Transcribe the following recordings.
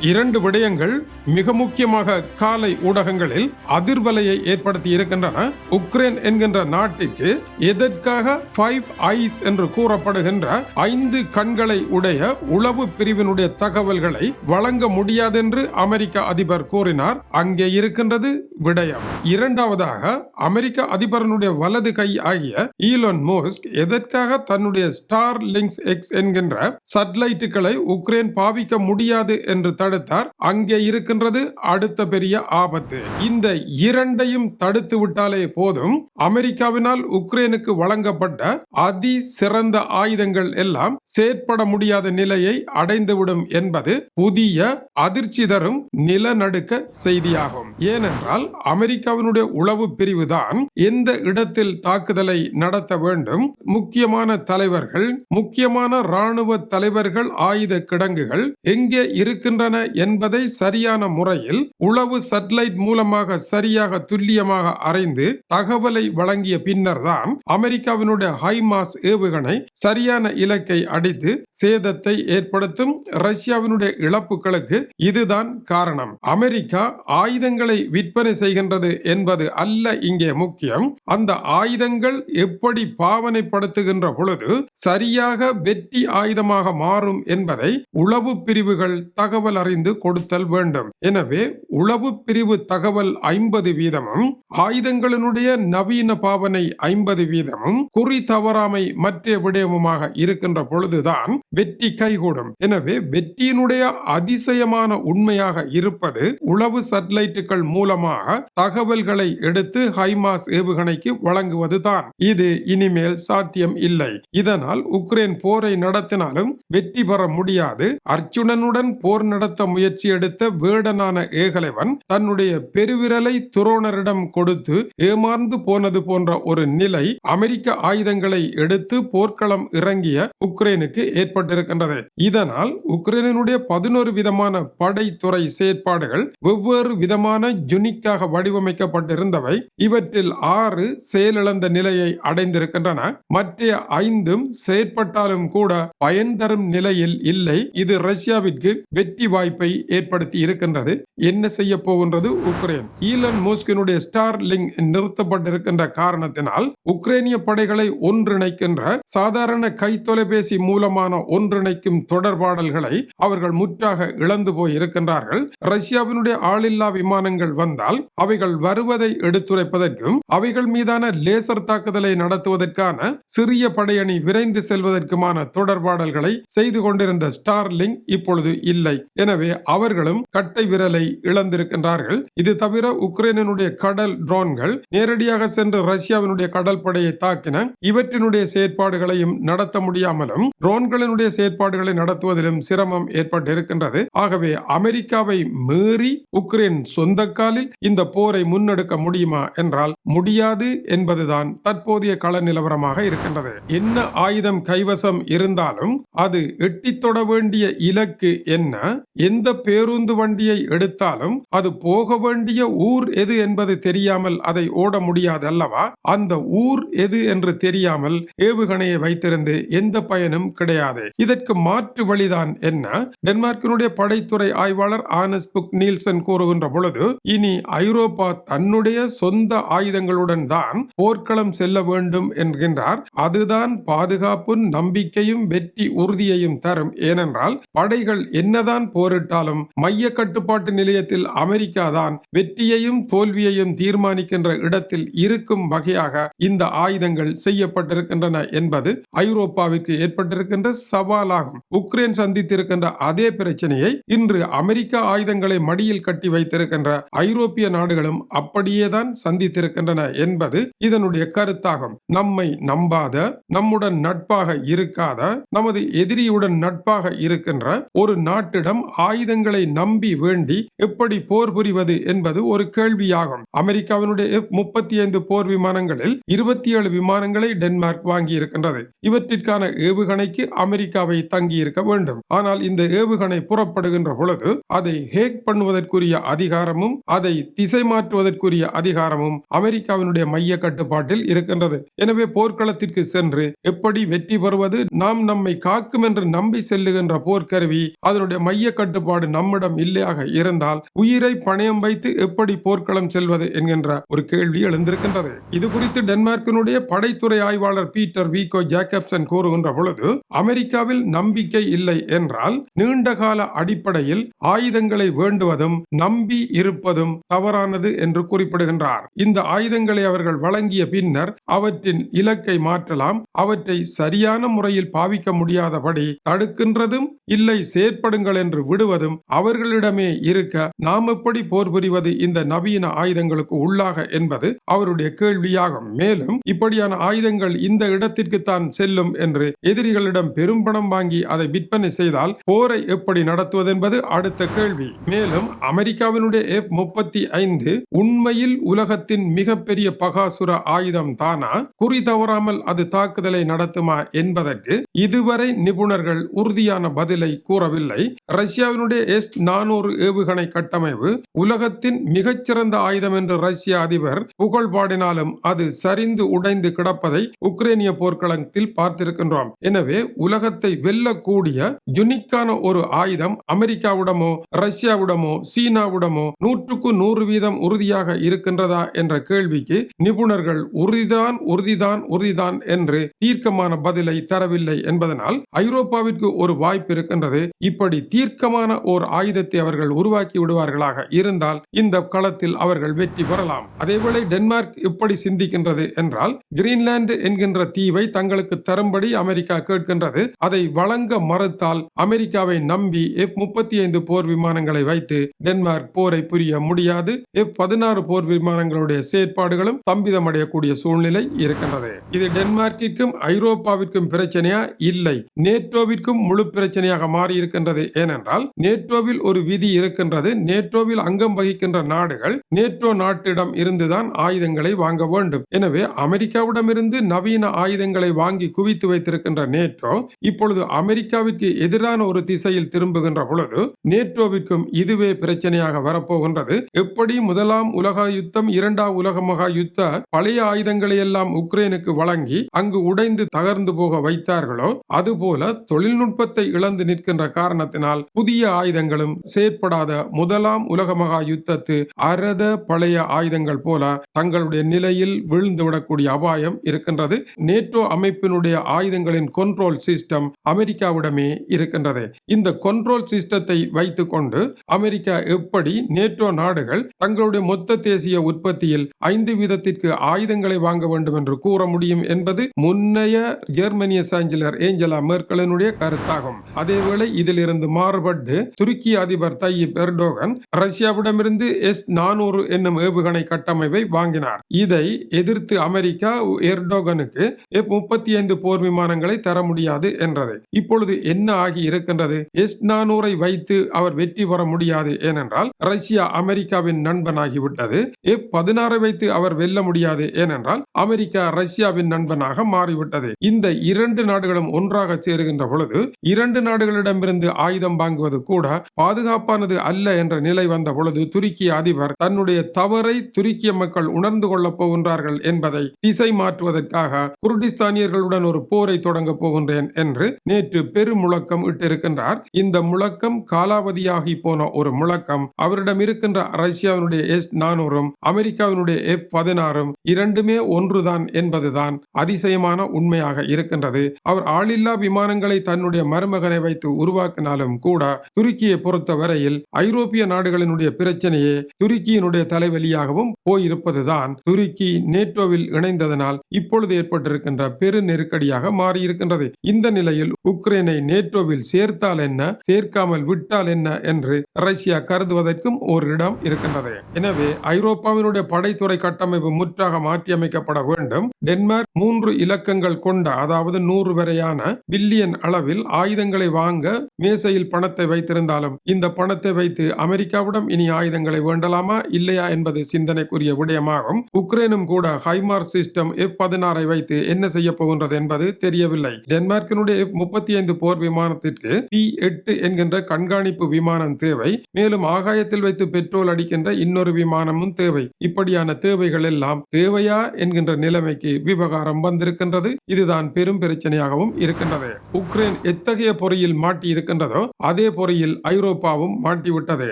இரண்டு விடயங்கள் மிக முக்கியமாக காலை ஊடகங்களில் அதிர்வலையை ஏற்படுத்தி இருக்கின்றன. உக்ரைன் என்கின்ற நாட்டிற்கு எதற்காக ஃபைவ் ஐஸ் என்று கூறப்படுகின்ற ஐந்து கண்களை உடைய உளவு பிரிவினுடைய தகவல்களை வழங்க முடியாதென்று அமெரிக்க அதிபர் கூறினார். அங்கே இருக்கின்றது விடயம். இரண்டாவதாக அமெரிக்க அதிபரனுடைய வலது கை ஆகிய ஈலோன் மோஸ்க் எதற்காக தன்னுடைய ஸ்டார் லிங்க்ஸ் எக்ஸ் என்கின்ற சட்டலைட்டுகளை உக்ரைன் பாவிக்க முடியாது என்று தடுத்தார். அங்கே இருக்கின்றது அடுத்த பெரிய ஆபத்து. இந்த இரண்டையும் தடுத்து விட்டாலே போதும். அமெரிக்காவினால் உக்ரைனுக்கு வழங்கப்பட்ட அதி சிறந்த ஆயுதங்கள் எல்லாம் செயற்பட முடியாத நிலையை அடைந்துவிடும் என்பது புதிய அதிர்ச்சி தரும் நிலநடுக்க செய்தியாகும். ஏனென்றால் அமெரிக்காவினுடைய உளவு பிரிவுதான் எந்த இடத்தில் தாக்குதலை நடத்த வேண்டும். முக்கியமான தலைவர்கள் முக்கியமான ராணுவ தலைவர்கள் ஆயுத கிடங்குகள் எங்கே இருக்கின்றன உள்ளன என்பதை சரியான முறையில் உளவு சட்டலைட் மூலமாக சரியாக துல்லியமாக அறைந்து தகவலை வழங்கிய பின்னர் தான் அமெரிக்காவினுடைய ஹைமாஸ் ஏவுகணை சரியான இலக்கை அடித்து சேதத்தை ஏற்படுத்தும் ரஷ்யாவினுடைய இழப்புகளுக்கு இதுதான் காரணம். அமெரிக்கா ஆயுதங்களை விற்பனை செய்கின்றது என்பது அல்ல இங்கே முக்கியம். அந்த ஆயுதங்கள் எப்படி பாவனைப்படுத்துகின்ற பொழுது சரியாக வெற்றி ஆயுதமாக மாறும் என்பதை உளவு பிரிவுகள் தகவல் அறிந்து கொடுத்தல் வேண்டும். எனவே உளவு பிரிவு தகவல் ஐம்பது வீதமும் ஆயுதங்களினுடைய நவீன பாவனை ஐம்பது வீதமும் குறி தவறாமை மற்ற விடயமுமாக இருக்கின்ற பொழுதுதான் வெற்றி கைகூடும். எனவே வெற்றியினுடைய அதிசயமான உண்மையாக இருப்பது உளவு சட்டலைட்டுகள் மூலமாக தகவல்களை எடுத்து ஹைமாஸ் ஏவுகணைக்கு வழங்குவதுதான். இது இனிமேல் சாத்தியம் இல்லை. இதனால் உக்ரைன் போரை நடத்தினாலும் வெற்றி பெற முடியாது. அர்ச்சுனனுடன் போர் நடத்த முயற்சி எடுத்த வேடனான தலைவன் தன்னுடைய பெருவிரலை துரோணரிடம் கொடுத்து ஏமாந்து போனது போன்ற ஒரு நிலை அமெரிக்க ஆயுதங்களை எடுத்து போர்க்களம் இறங்கிய உக்ரைனுக்கு ஏற்பட்டிருக்கின்றது. இதனால் உக்ரைனுடைய பதினோரு விதமான படைத்துறை செயற்பாடுகள் வெவ்வேறு விதமான ஜுனிக்காக வடிவமைக்கப்பட்டிருந்தவை. இவற்றில் ஆறு செயலிழந்த நிலையை அடைந்திருக்கின்றன. மற்ற ஐந்தும் செயற்பட்டாலும் கூட பயன் தரும் நிலையில் இல்லை. இது ரஷ்யாவிற்கு வெற்றி வாய்ப்பை ஏற்படுத்தி இருக்கின்றது. என்ன செய்ய போகின்றது உக்ரைன். ஈலன் மோஸ்கினுடைய ஸ்டார் லிங்க் நிறுத்தப்பட்டிருக்கின்ற காரணத்தினால் உக்ரைனிய படைகளை ஒன்றிணைக்கின்ற சாதாரண கை தொலைபேசி மூலமான ஒன்றிணைக்கும் தொடர்பாடல்களை அவர்கள் முற்றாக இழந்து போய் இருக்கின்றார்கள் ரஷ்யாவினுடைய ஆளில்லா விமானங்கள் வந்தால் அவைகள் வருவதை எடுத்துரைப்பதற்கும் அவைகள் மீதான லேசர் தாக்குதலை நடத்துவதற்கான சிறிய படையணி விரைந்து செல்வதற்குமான தொடர்பாடல்களை செய்து கொண்டிருந்த ஸ்டார்லிங் இப்பொழுது இல்லை. எனவே அவர்களும் கட்டை விரலை இழந்திருக்கின்றார்கள். இது தவிர உக்ரைனுடைய கடல் ட்ரோன்கள் நேரடியாக சென்று ரஷ்யாவினுடைய கடல் படையை தாக்கின இவற்றினுடைய செயற்பாடுகளையும் நடத்த முடியாமலும் ட்ரோன்களினுடைய செயற்பாடுகளை நடத்துவதிலும் சிரமம் ஏற்பட்டிருக்கின்றது. ஆகவே அமெரிக்காவை மீறி உக்ரைன் சொந்த காலில் இந்த போரை முன்னெடுக்க முடியுமா என்றால் முடியாது என்பதுதான் தற்போதைய கள நிலவரமாக இருக்கின்றது. என்ன ஆயுதம் கைவசம் இருந்தாலும் அது எட்டித் தொட வேண்டிய இலக்கு என்ன? எந்த பேருந்து வண்டியை எடுத்தாலும் அது போக வேண்டிய ஊர் எது என்பது தெரியாமல் அதை ஓட முடியாது அல்லவா அந்த ஊர் எது என்று தெரியாமல் ஏவுகணையை வைத்திருந்து எந்த பயனும் கிடையாது. இதற்கு மாற்று வழிதான் என்ன? டென்மார்க்கினுடைய படைத்துறை ஆய்வாளர் ஆனஸ் புக் நீல்சன் கூறுகின்ற பொழுது இனி ஐரோப்பா தன்னுடைய சொந்த ஆயுதங்களுடன் தான் போர்க்களம் செல்ல வேண்டும் என்கின்றார். அதுதான் பாதுகாப்பும் நம்பிக்கையும் வெற்றி உறுதியையும் தரும். ஏனென்றால் படைகள் என்னதான் போரிட்டாலும் மைய கட்டுப்பாட்டு நிலையத்தில் விஷயத்தில் அமெரிக்கா தான் வெற்றியையும் தோல்வியையும் தீர்மானிக்கின்ற இடத்தில் இருக்கும் வகையாக இந்த ஆயுதங்கள் செய்யப்பட்டிருக்கின்றன என்பது ஐரோப்பாவிற்கு ஏற்பட்டிருக்கின்ற சவாலாகும். உக்ரைன் சந்தித்திருக்கின்ற அதே பிரச்சனையை இன்று அமெரிக்க ஆயுதங்களை மடியில் கட்டி வைத்திருக்கின்ற ஐரோப்பிய நாடுகளும் அப்படியேதான் சந்தித்திருக்கின்றன என்பது இதனுடைய கருத்தாகும். நம்மை நம்பாத நம்முடன் நட்பாக இருக்காத நமது எதிரியுடன் நட்பாக இருக்கின்ற ஒரு நாட்டிடம் ஆயுதங்களை நம்பி வேண்டி எப்படி போர் புரிவது என்பது ஒரு கேள்வியாகும். அமெரிக்காவினுடைய முப்பத்தி ஐந்து போர் விமானங்களில் இருபத்தி ஏழு விமானங்களை டென்மார்க் வாங்கி இருக்கின்றது இவற்றிற்கான ஏவுகணைக்கு அமெரிக்காவை தங்கி இருக்க வேண்டும். ஆனால் இந்த ஏவுகணை புறப்படுகின்ற பொழுது அதை ஹேக் பண்ணுவதற்குரிய அதிகாரமும் அதை திசை மாற்றுவதற்குரிய அதிகாரமும் அமெரிக்காவினுடைய மைய கட்டுப்பாட்டில் இருக்கின்றது. எனவே போர்க்களத்திற்கு சென்று எப்படி வெற்றி பெறுவது நாம் நம்மை காக்கும் என்று நம்பி செல்லுகின்ற போர்க்கருவி அதனுடைய மைய கட்டுப்பாடு நம்மிடம் இல்லையாக இருந்தால் உயிரை பணயம் வைத்து எப்படி போர்க்களம் செல்வது என்கின்ற ஒரு கேள்வி எழுந்திருக்கின்றது. இது குறித்து டென்மார்க்கினுடைய படைத்துறை ஆய்வாளர் பீட்டர் வீகோ ஜேக்கப்சன் கூறுகின்ற பொழுது அமெரிக்காவில் நம்பிக்கை இல்லை என்றால் நீண்டகால அடிப்படையில் ஆயுதங்களை வேண்டுவதும் நம்பி இருப்பதும் தவறானது என்று குறிப்பிடுகின்றார். இந்த ஆயுதங்களை அவர்கள் வழங்கிய பின்னர் அவற்றின் இலக்கை மாற்றலாம் அவற்றை சரியான முறையில் பாவிக்க முடியாதபடி தடுக்கின்றதும் இல்லை செயற்படுங்கள் என்று விடுவதும் அவர்களிடமே இருக்க நாம் எப்படி போர் புரிவது இந்த நவீன ஆயுதங்களுக்கு உள்ளாக என்பது அவருடைய கேள்வியாகும். மேலும் இப்படியான ஆயுதங்கள் இந்த இடத்திற்கு தான் செல்லும் என்று எதிரிகளிடம் பெரும் பணம் வாங்கி அதை விற்பனை செய்தால் போரை எப்படி நடத்துவது என்பது அடுத்த கேள்வி. மேலும் அமெரிக்காவினுடைய எஃப் முப்பத்தி ஐந்து உண்மையில் உலகத்தின் மிகப்பெரிய பகாசுர ஆயுதம் தானா? குறி தவறாமல் அது தாக்குதலை நடத்துமா என்பதற்கு இதுவரை நிபுணர்கள் உறுதியான பதிலை கூறவில்லை. ரஷ்யாவினுடைய எஸ் நானூறு ஏவுகணை கட்ட கட்டமைப்பு உலகத்தின் மிகச்சிறந்த ஆயுதம் என்று ரஷ்ய அதிபர் புகழ் பாடினாலும் அது சரிந்து உடைந்து கிடப்பதை உக்ரைனிய போர்க்களத்தில் பார்த்திருக்கின்றோம். எனவே உலகத்தை வெல்லக்கூடிய யுனிக்கான ஒரு ஆயுதம் அமெரிக்காவிடமோ ரஷ்யாவிடமோ சீனாவிடமோ நூற்றுக்கு நூறு வீதம் உறுதியாக இருக்கின்றதா என்ற கேள்விக்கு நிபுணர்கள் உறுதிதான் உறுதிதான் உறுதிதான் என்று தீர்க்கமான பதிலை தரவில்லை என்பதனால் ஐரோப்பாவிற்கு ஒரு வாய்ப்பு இருக்கின்றது. இப்படி தீர்க்கமான ஓர் ஆயுதத்தை அவர்கள் உருவாக்கி விடுவார்களாக இருந்தால் இந்த களத்தில் அவர்கள் வெற்றி பெறலாம். அதேவேளை டென்மார்க் எப்படி சிந்திக்கின்றது என்றால் கிரீன்லாந்து என்கின்ற தீவை தங்களுக்கு தரும்படி அமெரிக்கா கேட்கின்றது. அதை வழங்க மறுத்தால் அமெரிக்காவை நம்பி எஃப் முப்பத்தி ஐந்து போர் விமானங்களை வைத்து டென்மார்க் போரை புரிய முடியாது. எஃப் பதினாறு போர் விமானங்களுடைய செயற்பாடுகளும் தம்பிதமடையக்கூடிய சூழ்நிலை இருக்கின்றது. இது டென்மார்க்கிற்கும் ஐரோப்பாவிற்கும் பிரச்சனையா? இல்லை. நேட்டோவிற்கும் முழு பிரச்சனையாக மாறி இருக்கின்றது ஏனென்றால் நேட்டோவில் ஒரு விதி இருக்கின்றது. நேட்டோவில் அங்கம் வகிக்கின்ற நாடுகள் நேட்டோ நாட்டிடம் இருந்துதான் ஆயுதங்களை வாங்க வேண்டும். எனவே அமெரிக்காவிடமிருந்து நவீன ஆயுதங்களை வாங்கி குவித்து வைத்திருக்கின்ற நேட்டோ இப்பொழுது அமெரிக்காவிற்கு எதிரான ஒரு திசையில் திரும்புகின்ற பொழுது நேட்டோவிற்கும் இதுவே பிரச்சனையாக வரப்போகின்றது. எப்படி முதலாம் உலக யுத்தம் இரண்டாம் உலக மகா யுத்த பழைய ஆயுதங்களை எல்லாம் உக்ரைனுக்கு வழங்கி அங்கு உடைந்து தகர்ந்து போக வைத்தார்களோ அதுபோல தொழில்நுட்பத்தை இழந்து நிற்கின்ற காரணத்தினால் புதிய ஆயுதங்களும் செயற்படாத முதலாம் உலக மகா யுத்தத்து அரத பழைய ஆயுதங்கள் போல தங்களுடைய நிலையில் விழுந்துவிடக்கூடிய அபாயம் இருக்கின்றது. நேட்டோ அமைப்பினுடைய ஆயுதங்களின் கண்ட்ரோல் சிஸ்டம் அமெரிக்காவிடமே இருக்கின்றது. இந்த கண்ட்ரோல் சிஸ்டத்தை வைத்துக்கொண்டு அமெரிக்கா எப்படி நேட்டோ நாடுகள் தங்களுடைய மொத்த தேசிய உற்பத்தியில் ஐந்து வீதத்திற்கு ஆயுதங்களை வாங்க வேண்டும் என்று கூற முடியும் என்பது முன்னைய ஜெர்மனிய சாஞ்சலர் ஏஞ்சலா மெர்கலினுடைய கருத்தாகும். அதேவேளை இதிலிருந்து மாறுபட்டு துருக்கி அதிபர் தையீப் எர்டோகன் ரஷ்யாவிடமிருந்து எஸ் நானூறு என்னும் ஏவுகணை கட்டமைப்பை வாங்கினார். இதை எதிர்த்து அமெரிக்கா எர்டோகனுக்கு முப்பத்தி ஐந்து போர் விமானங்களை தர முடியாது என்றது. இப்பொழுது என்ன ஆகி இருக்கின்றது? எஸ் நானூரை வைத்து அவர் வெற்றி பெற முடியாது ஏனென்றால் ரஷ்யா அமெரிக்காவின் நண்பனாகிவிட்டது. எப் பதினாறை வைத்து அவர் வெல்ல முடியாது ஏனென்றால் அமெரிக்கா ரஷ்யாவின் நண்பனாக மாறிவிட்டது. இந்த இரண்டு நாடுகளும் ஒன்றாக சேருகின்ற பொழுது இரண்டு நாடுகளிடமிருந்து ஆயுதம் வாங்குவது கூட பாதுகாப்பானது அல்ல என்ற நிலை வந்த பொழுது துருக்கிய அதிபர் தன்னுடைய தவறை துருக்கிய மக்கள் உணர்ந்து கொள்ளப் போகின்றார்கள் என்பதை திசை மாற்றுவதற்காக குர்டிஸ்தானியர்களுடன் ஒரு போரை தொடங்க போகின்றேன் என்று நேற்று பெருமுழக்கம் இட்டிருக்கின்றார். இந்த முழக்கம் காலாவதியாகி போன ஒரு முழக்கம். அவரிடம் இருக்கின்ற ரஷ்யாவினுடைய எஸ் நானூறும் அமெரிக்காவினுடைய எஃப் பதினாறும் இரண்டுமே ஒன்றுதான் என்பதுதான் அதிசயமான உண்மையாக இருக்கின்றது. அவர் ஆளில்லா விமானங்களை தன்னுடைய மருமகனை வைத்து உருவாக்கினாலும் கூட துருக்கியை பொறுத்த வரையில் ஐரோப்பிய நாடுகளினுடைய பிரச்சனையே துருக்கியினுடைய தலைவலியாகவும் போயிருப்பதுதான். துருக்கி நேட்டோவில் இணைந்ததனால் இப்பொழுது ஏற்பட்டிருக்கின்ற பெரு நெருக்கடியாக மாறியிருக்கின்றது. இந்த நிலையில் உக்ரைனை நேட்டோவில் சேர்த்தால் என்ன சேர்க்காமல் விட்டால் என்ன என்று ரஷ்யா கருதுவதற்கும் ஒரு இடம் இருக்கின்றது. எனவே ஐரோப்பாவினுடைய படைத்துறை கட்டமைப்பு முற்றாக மாற்றியமைக்கப்பட வேண்டும். டென்மார்க் மூன்று இலக்கங்கள் கொண்ட அதாவது நூறு வரையான பில்லியன் அளவில் ஆயுதங்களை வாங்க மேசையில் பணத்தை வைத்திருந்தாலும் இந்த பணத்தை வைத்து அமெரிக்க அமெரிக்காவிடம் இனி ஆயுதங்களை வேண்டலாமா இல்லையா என்பது சிந்தனைக்குரிய விடயமாகும். உக்ரைனும் கூட ஹைமார் சிஸ்டம் எஃப் பதினாறை வைத்து என்ன செய்ய போகின்றது என்பது தெரியவில்லை. டென்மார்க்கினுடைய எஃப் முப்பத்தி ஐந்து போர் விமானத்திற்கு பி எட்டு என்கின்ற கண்காணிப்பு விமானம் தேவை. மேலும் ஆகாயத்தில் வைத்து பெட்ரோல் அடிக்கின்ற இன்னொரு விமானமும் தேவை. இப்படியான தேவைகள் எல்லாம் தேவையா என்கின்ற நிலைமைக்கு விவகாரம் வந்திருக்கின்றது. இதுதான் பெரும் பிரச்சனையாகவும் இருக்கின்றது. உக்ரைன் எத்தகைய பொறியில் மாட்டி இருக்கின்றதோ அதே பொறியில் ஐரோப்பாவும் மாட்டிவிட்டது.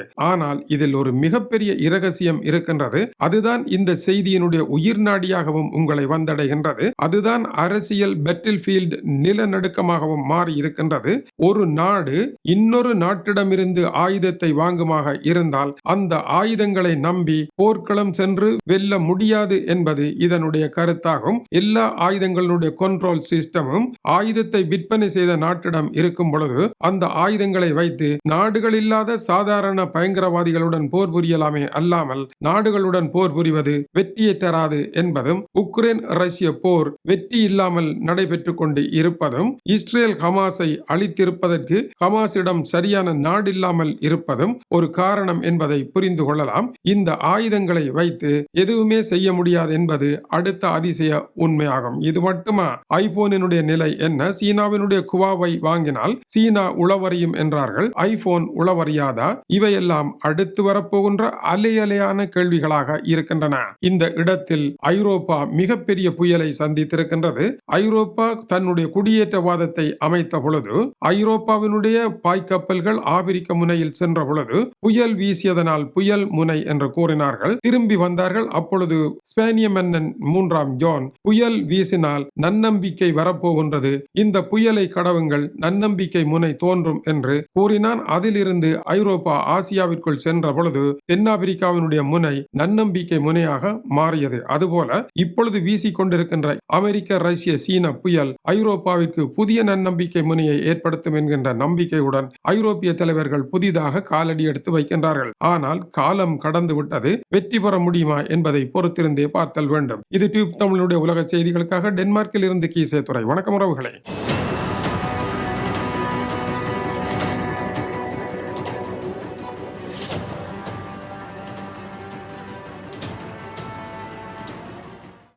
ஆனால் இதில் ஒரு மிகப்பெரிய இரகசியம் இருக்கின்றது. அதுதான் இந்த செய்தியினுடைய உயிர் நாடியாகவும் உங்களை வந்தடைகின்றது. அதுதான் அரசியல் பெட்டில் ஃபீல்ட் நிலநடுக்கமாகவும் மாறி இருக்கின்றது. ஒரு நாடு இன்னொரு நாட்டிடமிருந்து ஆயுதத்தை வாங்குமாக இருந்தால் அந்த ஆயுதங்களை நம்பி போர்க்களம் சென்று வெல்ல முடியாது என்பது இதனுடைய கருத்தாகும். எல்லா ஆயுதங்களுடைய கண்ட்ரோல் சிஸ்டமும் ஆயுதத்தை விற்பனை செய்த நாட்டிடம் இருக்கும் பொழுது அந்த ஆயுதங்களை வைத்து நாடுகள் இல்லாத சாதாரண பயங்கரவாதிகளுடன் போர் புரியலாமே அல்லாமல் நாடுகளுடன் போர் புரிவது வெற்றியை தராது என்பதும் உக்ரைன் ரஷ்ய போர் வெற்றி இல்லாமல் நடைபெற்றுக் கொண்டு இருப்பதும் இஸ்ரேல் ஹமாஸை அழித்திருப்பதற்கு ஹமாஸிடம் சரியான நாடில்லாமல் இருப்பதும் ஒரு காரணம் என்பதை புரிந்து கொள்ளலாம். இந்த ஆயுதங்களை வைத்து எதுவுமே செய்ய முடியாது என்பது அடுத்த அதிசய உண்மையாகும். இது மட்டுமா? ஐபோனினுடைய நிலை என்ன? சீனாவினுடைய குவாவை வாங்கினால் சீனா உளவறியும் என்றார்கள். ஐபோன் உளவறியாதா? இவையெல்லாம் எல்லாம் அடுத்து வரப்போகின்ற அலையலையான கேள்விகளாக இருக்கின்றன. இந்த இடத்தில் ஐரோப்பா மிகப்பெரிய புயலை சந்தித்திருக்கின்றது. ஐரோப்பா தன்னுடைய குடியேற்றவாதத்தை அமைத்த பொழுது ஐரோப்பாவினுடைய பாய்க்கப்பல்கள் ஆப்பிரிக்க முனையில் சென்ற பொழுது புயல் வீசியதனால் புயல் முனை என்று கூறினார்கள். திரும்பி வந்தார்கள். அப்பொழுது ஸ்பேனிய மன்னன் மூன்றாம் ஜோன் புயல் வீசினால் நன்னம்பிக்கை வரப்போகின்றது. இந்த புயலை கடவுங்கள் நன்னம்பிக்கை முனை தோன்றும் என்று கூறினான். அதிலிருந்து ஐரோப்பா ஆசியா ஆசியாவிற்குள் சென்ற பொழுது தென்னாப்பிரிக்காவினுடைய முனை நன்னம்பிக்கை முனையாக மாறியது. அதுபோல இப்பொழுது வீசிக்கொண்டிருக்கின்ற அமெரிக்க ரஷ்ய சீன புயல் ஐரோப்பாவிற்கு புதிய நன்னம்பிக்கை முனையை ஏற்படுத்தும் என்கின்ற நம்பிக்கையுடன் ஐரோப்பிய தலைவர்கள் புதிதாக காலடி எடுத்து வைக்கின்றார்கள். ஆனால் காலம் கடந்து விட்டது. வெற்றி பெற முடியுமா என்பதை பொறுத்திருந்தே பார்த்தல் வேண்டும். இது டியூப் தமிழுடைய உலக செய்திகளுக்காக டென்மார்க்கில் இருந்து கீசே துறை வணக்கம் உறவுகளே.